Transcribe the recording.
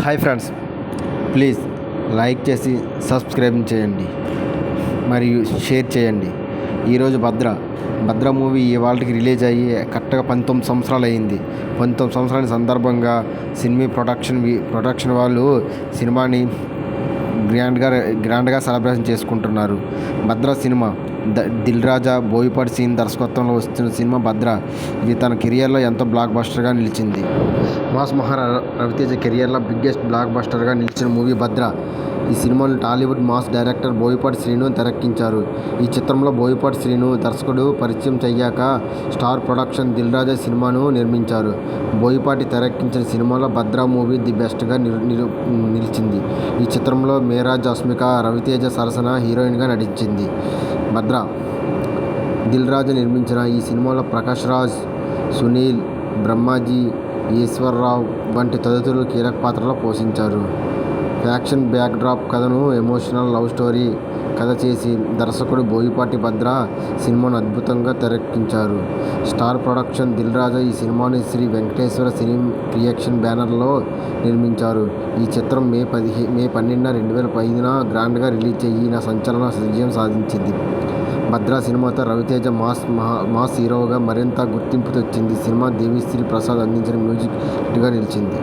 Hi friends. Please like చేసి subscribe చేయండి. మరియు షేర్ చేయండి. ఈరోజు భద్ర. భద్ర మూవీ ఇవాళకి రిలీజ్ అయ్యి కరెక్ట్గా పంతొమ్మిది సంవత్సరాలు అయింది. పంతొమ్మిది సంవత్సరాల సందర్భంగా సినిమా ప్రొడక్షన్ వి- ప్రొడక్షన్ వాళ్ళు సినిమాని గ్రాండ్గా గ్రాండ్గా సెలబ్రేషన్ చేసుకుంటున్నారు. భద్ర సినిమా. ద దిల్ రాజా బోయపాటి సీన్ దర్శకత్వంలో వస్తున్న సినిమా భద్ర. ఇది తన కెరియర్లో ఎంతో బ్లాక్ బస్టర్గా నిలిచింది. మాస్ మహారా రవితేజ కెరియర్లో బిగ్గెస్ట్ బ్లాక్ బస్టర్గా నిలిచిన మూవీ భద్ర. ఈ సినిమాను టాలీవుడ్ మాస్ డైరెక్టర్ బోయపాటి శ్రీను తెరక్కించారు. ఈ చిత్రంలో బోయపాటి శ్రీను దర్శకుడు పరిచయం చెయ్యాక స్టార్ ప్రొడక్షన్ దిల్ రాజా సినిమాను నిర్మించారు. బోయపాటి తెరక్కించిన సినిమాలో భద్రా మూవీ ది బెస్ట్గా నిలు- నిలిచింది. ఈ చిత్రంలో మేరా జస్మిక రవితేజ సరసన హీరోయిన్గా నటించింది. భద్ర దిల్ రాజు నిర్మించిన ఈ సినిమాలో ప్రకాష్ రాజ్ సునీల్ బ్రహ్మాజీ ఈశ్వర్రావు వంటి తదితరులు కీలక పాత్రలో పోషించారు. యాక్షన్ బ్యాక్డ్రాప్ కథను ఎమోషనల్ లవ్ స్టోరీ కథ చేసి దర్శకుడు బోయిపాటి భద్ర సినిమాను అద్భుతంగా తెరక్కించారు స్టార్ ప్రొడక్షన్ దిల్ రాజా ఈ సినిమాని శ్రీ వెంకటేశ్వర సినీ క్రియేషన్ బ్యానర్లో నిర్మించారు. ఈ చిత్రం మే పదిహే మే పన్నెండున రెండు వేల పదిన గ్రాండ్గా రిలీజ్ అయ్యి సంచలన విజయం సాధించింది. భద్రా సినిమాతో రవితేజ మాస్ మహా మాస్ హీరోగా మరింత గుర్తింపు తెచ్చింది. సినిమా దేవిశ్రీ ప్రసాద్ అందించిన మ్యూజిక్గా నిలిచింది.